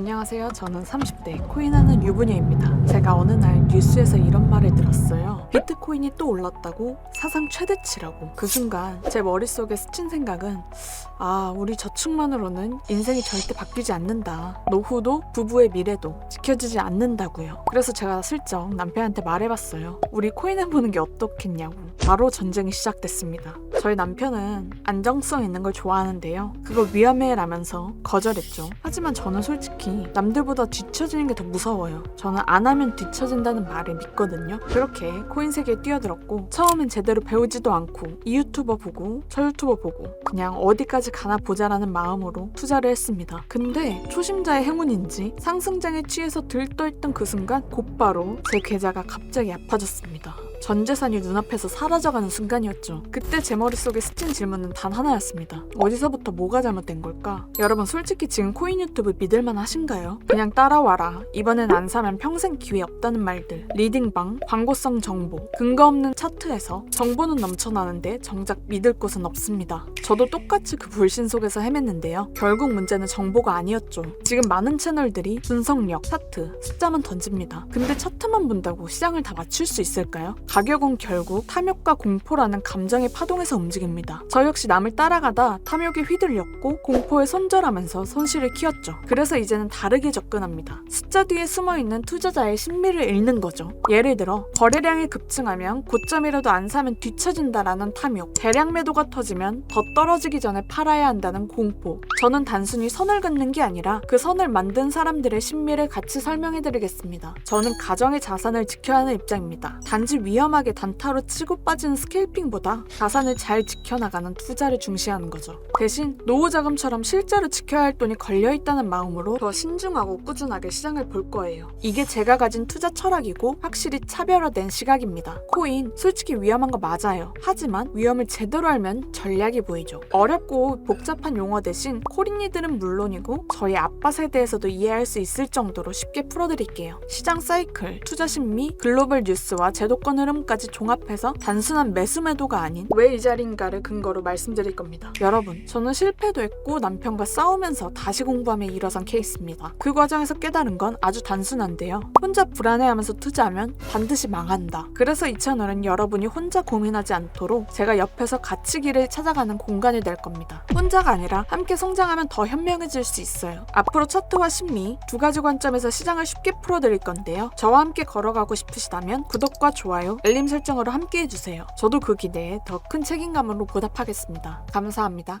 안녕하세요. 저는 30대 코인하는 유부녀입니다. 제가 어느 날 뉴스에서 이런 말을 들었어요. 비트코인이 또 올랐다고 사상 최대치라고. 그 순간 제 머릿속에 스친 생각은 아, 우리 저축만으로는 인생이 절대 바뀌지 않는다. 노후도 부부의 미래도 지켜지지 않는다고요. 그래서 제가 슬쩍 남편한테 말해봤어요. 우리 코인 해보는 게 어떻겠냐고. 바로 전쟁이 시작됐습니다. 저희 남편은 안정성 있는 걸 좋아하는데요. 그거 위험해 라면서 거절했죠. 하지만 저는 솔직히 남들보다 뒤처지는 게 더 무서워요. 저는 안 하면 뒤처진다는 말을 믿거든요. 그렇게 코인 세계에 뛰어들었고 처음엔 제대로 배우지도 않고 이 유튜버 보고 저 유튜버 보고 그냥 어디까지 가나 보자라는 마음으로 투자를 했습니다. 근데 초심자의 행운인지 상승장에 취해서 들떠있던 그 순간 곧바로 제 계좌가 갑자기 아파졌습니다. 전 재산이 눈앞에서 사라져가는 순간이었죠. 그때 제 머릿속에 스친 질문은 단 하나였습니다. 어디서부터 뭐가 잘못된 걸까? 여러분 솔직히 지금 코인 유튜브 믿을만 하신가요? 그냥 따라와라. 이번엔 안 사면 평생 기회 없다는 말들. 리딩방, 광고성 정보, 근거 없는 차트에서 정보는 넘쳐나는데 정작 믿을 곳은 없습니다. 저도 똑같이 그 불신 속에서 헤맸는데요. 결국 문제는 정보가 아니었죠. 지금 많은 채널들이 분석력, 차트, 숫자만 던집니다. 근데 차트만 본다고 시장을 다 맞출 수 있을까요? 가격은 결국 탐욕과 공포라는 감정의 파동에서 움직입니다. 저 역시 남을 따라가다 탐욕에 휘둘렸고 공포에 손절하면서 손실을 키웠죠. 그래서 이제는 다르게 접근합니다. 숫자 뒤에 숨어있는 투자자의 심리를 읽는 거죠. 예를 들어 거래량이 급증하면 고점이라도 안 사면 뒤처진다라는 탐욕, 대량 매도가 터지면 더 떨어지기 전에 팔아야 한다는 공포. 저는 단순히 선을 긋는 게 아니라 그 선을 만든 사람들의 심리를 같이 설명해드리겠습니다. 저는 가정의 자산을 지켜야 하는 입장입니다. 단지 위험 하게 단타로 치고 빠지는 스케일핑보다 자산을 잘 지켜나가는 투자를 중시하는 거죠. 대신 노후 자금처럼 실제로 지켜야 할 돈이 걸려 있다는 마음으로 더 신중하고 꾸준하게 시장을 볼 거예요. 이게 제가 가진 투자 철학이고 확실히 차별화된 시각입니다. 코인 솔직히 위험한 거 맞아요. 하지만 위험을 제대로 알면 전략이 보이죠. 어렵고 복잡한 용어 대신 코린이들은 물론이고 저희 아빠 세대에서도 이해할 수 있을 정도로 쉽게 풀어드릴게요. 시장 사이클, 투자 심리, 글로벌 뉴스와 제도권 흐름까지 종합해서 단순한 매수 매도가 아닌 왜 이 자리인가를 근거로 말씀드릴 겁니다. 여러분, 저는 실패도 했고 남편과 싸우면서 다시 공부하며 일어선 케이스입니다. 그 과정에서 깨달은 건 아주 단순한데요. 혼자 불안해하면서 투자하면 반드시 망한다. 그래서 이 채널은 여러분이 혼자 고민하지 않도록 제가 옆에서 같이 길을 찾아가는 공간이 될 겁니다. 혼자가 아니라 함께 성장하면 더 현명해질 수 있어요. 앞으로 차트와 심리 두 가지 관점에서 시장을 쉽게 풀어드릴 건데요. 저와 함께 걸어가고 싶으시다면 구독과 좋아요, 알림 설정으로 함께 해주세요. 저도 그 기대에 더 큰 책임감으로 보답하겠습니다. 감사합니다.